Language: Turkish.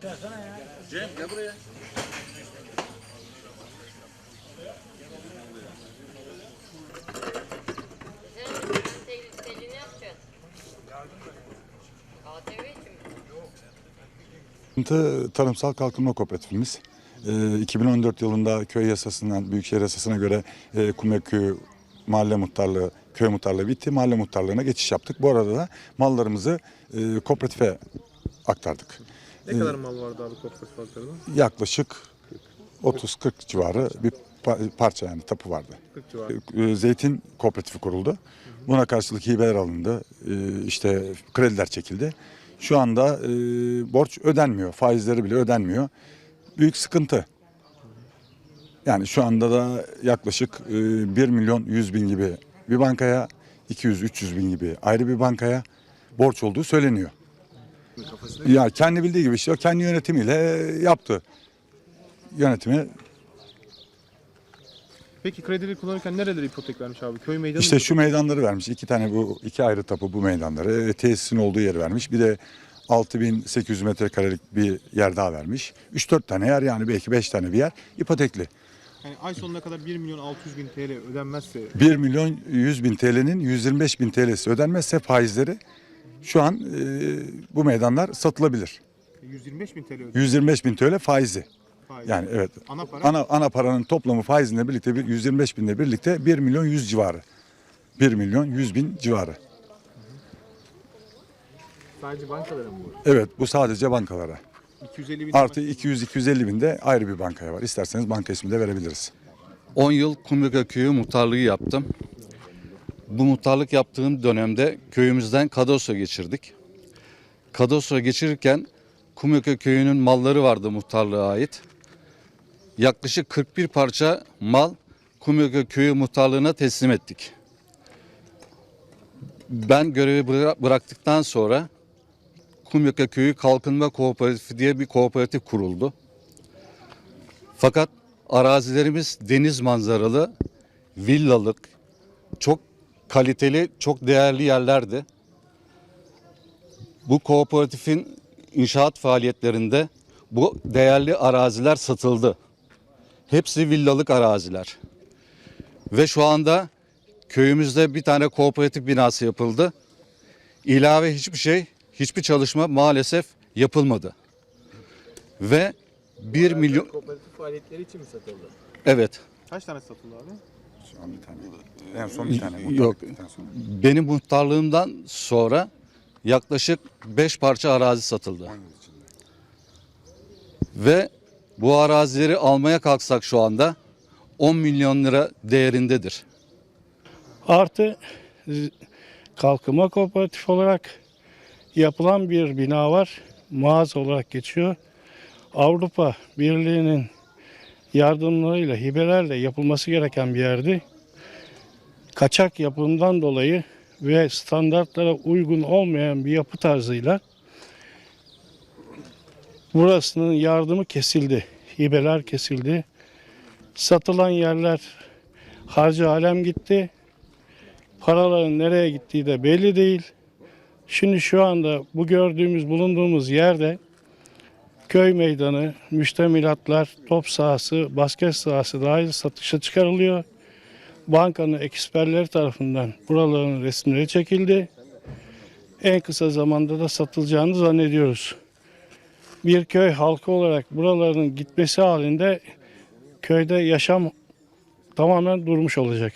Cem gel buraya. Tarımsal Kalkınma Kooperatifimiz. Ee, 2014 yılında köy yasasından, Büyükşehir Yasası'na göre e, Kumyaköy mahalle muhtarlığı, köy muhtarlığı bitti. Mahalle muhtarlığına geçiş yaptık. Bu arada da mallarımızı e, kooperatife aktardık. Ne kadar mal vardı abi kooperatif halklarında? Yaklaşık 30-40 civarı bir pa- parça yani tapu vardı. 40 civarı. E, Zeytin kooperatifi kuruldu. Buna karşılık hibeler alındı. E, işte krediler çekildi. Şu anda e, borç ödenmiyor. Faizleri bile ödenmiyor. Büyük sıkıntı. Yani şu anda da yaklaşık e, 1 milyon 100 bin gibi bir bankaya, 200-300 bin gibi ayrı bir bankaya borç olduğu söyleniyor. Ya kendi bildiği gibi işte o kendi yönetimiyle yaptı. Yönetimi Peki kredileri kullanırken nereleri ipotek vermiş abi? Köy meydanı İşte mı? şu meydanları vermiş. iki tane bu iki ayrı tapu bu meydanları. E, tesisin olduğu yeri vermiş. Bir de 6800 metrekarelik bir yer daha vermiş. 3-4 tane yer yani belki 5 tane bir yer ipotekli. Yani ay sonuna kadar 1 milyon 600 bin TL ödenmezse 1 milyon 100 bin TL'nin 125 bin TL'si ödenmezse faizleri şu an e, bu meydanlar satılabilir. 125 bin TL ödenir. 125 bin TL faizi. Faiz. Yani evet. Ana para Ana, ana paranın toplamı faizinle birlikte bir 125 binle birlikte 1 milyon 100 civarı. 1 milyon 100 bin civarı. sadece bankalara mı bu? Evet bu sadece bankalara. 250 bin Artı 200-250 bin de ayrı bir bankaya var. İsterseniz banka ismi de verebiliriz. 10 yıl Kumyaka Köyü muhtarlığı yaptım. Bu muhtarlık yaptığım dönemde köyümüzden kadastro geçirdik. Kadastro geçirirken Kumyaka Köyü'nün malları vardı muhtarlığa ait. Yaklaşık 41 parça mal Kumyaka Köyü muhtarlığına teslim ettik. Ben görevi bıra- bıraktıktan sonra Kumyaka Köyü Kalkınma Kooperatifi diye bir kooperatif kuruldu. Fakat arazilerimiz deniz manzaralı, villalık, çok kaliteli, çok değerli yerlerdi. Bu kooperatifin inşaat faaliyetlerinde bu değerli araziler satıldı. Hepsi villalık araziler. Ve şu anda köyümüzde bir tane kooperatif binası yapıldı. İlave hiçbir şey, hiçbir çalışma maalesef yapılmadı. Ve 1 milyon Kooperatif faaliyetleri için mi satıldı? evet kaç tane satıldı abi? Şu an bir tane. En son bir tane. Yok. Benim muhtarlığımdan sonra yaklaşık 5 parça arazi satıldı. Ve bu arazileri almaya kalksak şu anda 10 milyon lira değerindedir. Artı kalkınma kooperatif olarak yapılan bir bina var. Mağaza olarak geçiyor. Avrupa Birliği'nin yardımlarıyla, hibelerle yapılması gereken bir yerdi. Kaçak yapımdan dolayı ve standartlara uygun olmayan bir yapı tarzıyla burasının yardımı kesildi. Hibeler kesildi. Satılan yerler harcı alem gitti. Paraların nereye gittiği de belli değil. Şimdi şu anda bu gördüğümüz, bulunduğumuz yerde köy meydanı, müştemilatlar, top sahası, basket sahası dahil satışa çıkarılıyor. Bankanın eksperleri tarafından buraların resimleri çekildi. En kısa zamanda da satılacağını zannediyoruz. Bir köy halkı olarak buraların gitmesi halinde köyde yaşam tamamen durmuş olacak.